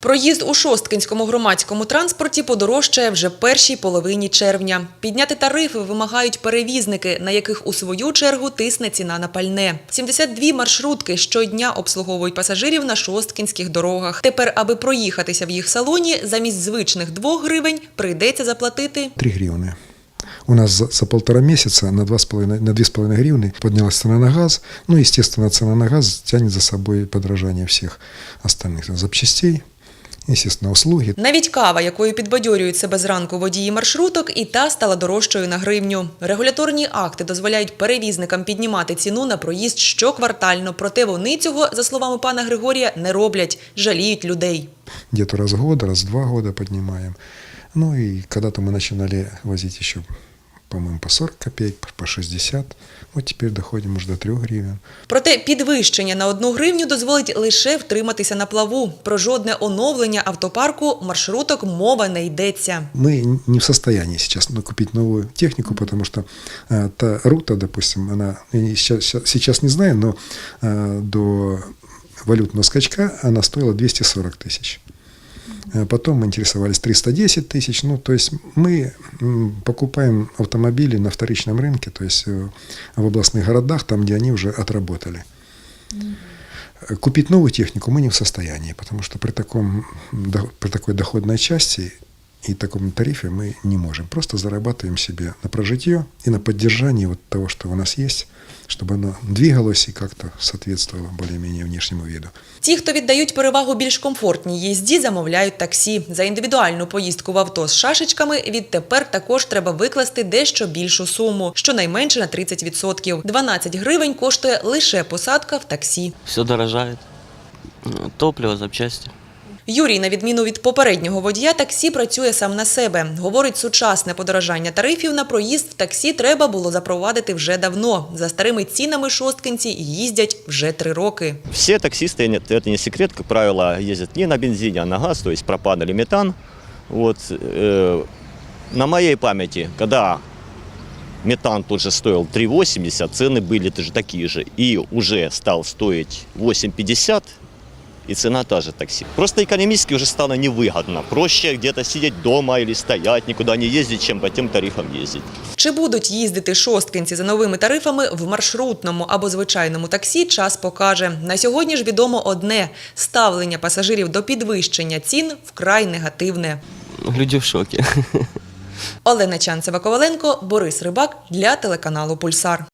Проїзд у Шосткинському громадському транспорті подорожчає вже першій половині червня. Підняти тарифи вимагають перевізники, на яких у свою чергу тисне ціна на пальне. 72 маршрутки щодня обслуговують пасажирів на шосткінських дорогах. Тепер, аби проїхатися в їх салоні, замість звичних 2 гривень прийдеться заплатити 3 гривны. У нас за, за полтора месяца на 2,5 на 2,5 гривны поднялась цена на газ. Ну, естественно, цена на газ тянет за собой подорожание всех остальных запчастей, естественно, услуги. Навіть кава, якою підбадьорюють себе зранку водії маршруток, і та стала дорожчою на гривню. Регуляторні акти дозволяють перевізникам піднімати ціну на проїзд щоквартально. Проте вони цього, за словами пана Григорія, не роблять, жаліють людей. Где-то раз в год, раз в два года поднимаем. Ну и когда-то мы начинали возить еще, по-моему, по 40 копеек, по 60. Вот теперь доходим уже до 3 гривен. Проте підвищення на одну гривню дозволить лише втриматися на плаву. Про жодне оновлення автопарку маршруток мова не йдеться. Мы не в состоянии сейчас ну, купить новую технику, потому что э, та рута, допустим, она я не- сейчас, сейчас не знаю, но э, до валютного скачка она стоила 240 тысяч. Э, Потом мы интересовались 310 тысяч. Ну, то есть мы м, покупаем автомобили на вторичном рынке, то есть э, в областных городах, там, где они уже отработали. Э, Купить новую технику мы не в состоянии, потому что при, таком, до- при такой доходной части и таком тарифе мы не можем. Просто зарабатываем себе на прожитие и на поддержание вот того, что у нас есть, чтобы оно двигалось и как-то соответствовало более-менее внешнему виду. Ті, хто віддають перевагу більш комфортній їзді, замовляють таксі. За індивідуальну поїздку в авто з шашечками відтепер також треба викласти дещо більшу суму, щонайменше на 30%. 12 гривень коштує лише посадка в таксі. Все дорожает. Ну, Топливо, запчасти. Юрій, на відміну від попереднього водія, таксі працює сам на себе. Говорить, сучасне подорожання тарифів на проїзд в таксі треба було запровадити вже давно. За старими цінами шосткинці їздять вже три роки. Все таксисты, нет, это не секрет, как правило, ездят не на бензине, а на газ, то есть пропан или метан. Вот, э, на моей памяти, когда метан тот же стоил 3,80, цены были тоже такие же. И уже стал стоить 8,50, и цена та же такси. Просто экономически уже стало невыгодно. Проще где-то сидеть дома или стоять, никуда не ездить, чем по тем тарифам ездить. Чи будуть їздити шосткинці за новими тарифами в маршрутному або звичайному таксі, час покаже. На сьогодні ж відомо одне – ставлення пасажирів до підвищення цін вкрай негативне. Люди в шоке. Олена Чанцева-Коваленко, Борис Рибак для телеканалу «Пульсар».